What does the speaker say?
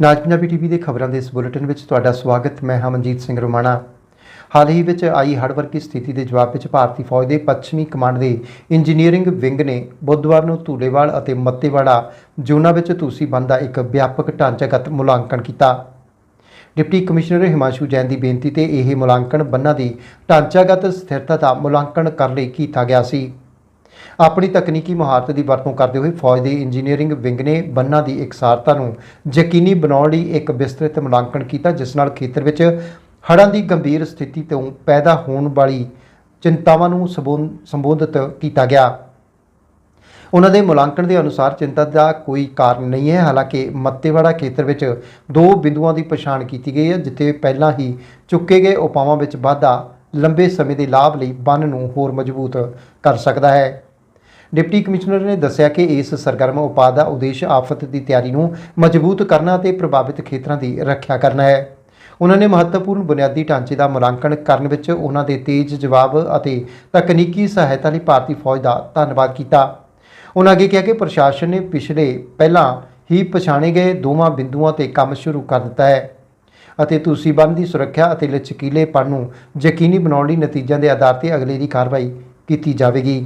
ਨਾਜ Punjabi TV ਦੇ ਖਬਰਾਂ ਦੇ ਇਸ ਬੁਲੇਟਿਨ ਵਿੱਚ ਤੁਹਾਡਾ ਸਵਾਗਤ, ਮੈਂ ਹਮਨਜੀਤ ਸਿੰਘ ਰੋਮਾਣਾ। ਹਾਲ ਹੀ ਵਿੱਚ ਆਈ ਹੜ੍ਹ ਵਰਗੀ ਸਥਿਤੀ ਦੇ ਜਵਾਬ ਵਿੱਚ ਭਾਰਤੀ ਫੌਜ ਦੇ ਪੱਛਮੀ ਕਮਾਂਡ ਦੇ ਇੰਜੀਨੀਅਰਿੰਗ ਵਿੰਗ ਨੇ ਬੁੱਧਵਾਰ ਨੂੰ ਧੂਲੇਵਾਲ ਅਤੇ ਮੱਤੇਵਾੜਾ ਜ਼ੋਨਾਂ ਵਿੱਚ ਤੁਸੀਂ ਬੰਦ ਦਾ ਇੱਕ ਵਿਆਪਕ ਢਾਂਚਾਗਤ ਮੁਲਾਂਕਣ ਕੀਤਾ। ਡਿਪਟੀ ਕਮਿਸ਼ਨਰ ਹਿਮਾਂਸ਼ੂ ਜੈਨ ਦੀ ਬੇਨਤੀ ਤੇ ਇਹ ਮੁਲਾਂਕਣ ਬੰਨਾਂ ਦੀ ਢਾਂਚਾਗਤ ਸਥਿਰਤਾ ਦਾ ਮੁਲਾਂਕਣ ਕਰਨ ਲਈ ਕੀਤਾ ਗਿਆ ਸੀ। ਆਪਣੀ ਤਕਨੀਕੀ ਮਹਾਰਤ ਦੀ ਵਰਤੋਂ ਕਰਦੇ ਹੋਏ ਫੌਜ ਦੇ ਇੰਜੀਨੀਅਰਿੰਗ ਵਿੰਗ ਨੇ ਬੰਨਾਂ ਦੀ ਇਕਸਾਰਤਾ ਨੂੰ ਯਕੀਨੀ ਬਣਾਉਣ ਲਈ ਇੱਕ ਵਿਸਤ੍ਰਿਤ ਮੁਲਾਂਕਣ ਕੀਤਾ, ਜਿਸ ਨਾਲ ਖੇਤਰ ਵਿੱਚ ਹੜ੍ਹਾਂ ਦੀ ਗੰਭੀਰ ਸਥਿਤੀ ਤੋਂ ਪੈਦਾ ਹੋਣ ਵਾਲੀ ਚਿੰਤਾਵਾਂ ਨੂੰ ਸੰਬੋਧ- ਸੰਬੋਧਿਤ ਕੀਤਾ ਗਿਆ। ਉਹਨਾਂ ਦੇ ਮੁਲਾਂਕਣ ਦੇ ਅਨੁਸਾਰ ਚਿੰਤਾ ਦਾ ਕੋਈ ਕਾਰਨ ਨਹੀਂ ਹੈ। ਹਾਲਾਂਕਿ ਮੱਤੇਵਾੜਾ ਖੇਤਰ ਵਿੱਚ ਦੋ ਬਿੰਦੂਆਂ ਦੀ ਪਛਾਣ ਕੀਤੀ ਗਈ ਹੈ, ਜਿੱਥੇ ਪਹਿਲਾਂ ਹੀ ਚੁੱਕੇ ਗਏ ਉਪਾਵਾਂ ਵਿੱਚ ਵਾਧਾ ਲੰਬੇ ਸਮੇਂ ਦੇ ਲਾਭ ਲਈ ਬੰਨ ਨੂੰ ਹੋਰ ਮਜ਼ਬੂਤ ਕਰ ਸਕਦਾ ਹੈ। ਡਿਪਟੀ ਕਮਿਸ਼ਨਰ ਨੇ ਦੱਸਿਆ ਕਿ ਇਸ ਸਰਗਰਮ ਉਪਾਅ ਦਾ ਉਦੇਸ਼ ਆਫਤ ਦੀ ਤਿਆਰੀ ਨੂੰ ਮਜ਼ਬੂਤ ਕਰਨਾ ਅਤੇ ਪ੍ਰਭਾਵਿਤ ਖੇਤਰਾਂ ਦੀ ਰੱਖਿਆ ਕਰਨਾ ਹੈ। ਉਹਨਾਂ ਨੇ ਮਹੱਤਵਪੂਰਨ ਬੁਨਿਆਦੀ ਢਾਂਚੇ ਦਾ ਮੁਲਾਂਕਣ ਕਰਨ ਵਿੱਚ ਉਹਨਾਂ ਦੇ ਤੇਜ਼ ਜਵਾਬ ਅਤੇ ਤਕਨੀਕੀ ਸਹਾਇਤਾ ਲਈ ਭਾਰਤੀ ਫੌਜ ਦਾ ਧੰਨਵਾਦ ਕੀਤਾ। ਉਹਨਾਂ ਅੱਗੇ ਕਿਹਾ ਕਿ ਪ੍ਰਸ਼ਾਸਨ ਨੇ ਪਿਛਲੇ ਪਹਿਲਾਂ ਹੀ ਪਛਾਣੇ ਗਏ ਦੋਵਾਂ ਬਿੰਦੂਆਂ ਤੇ ਕੰਮ ਸ਼ੁਰੂ ਕਰ ਦਿੱਤਾ ਹੈ ਅਤੇ ਤੁਸੀਂ ਦੀ ਸੁਰੱਖਿਆ ਅਤੇ ਲਚਕੀਲੇਪਣ ਨੂੰ ਯਕੀਨੀ ਬਣਾਉਣ ਲਈ ਨਤੀਜਿਆਂ ਦੇ ਆਧਾਰ ਤੇ ਅਗਲੇਰੀ ਕਾਰਵਾਈ ਕੀਤੀ ਜਾਵੇਗੀ।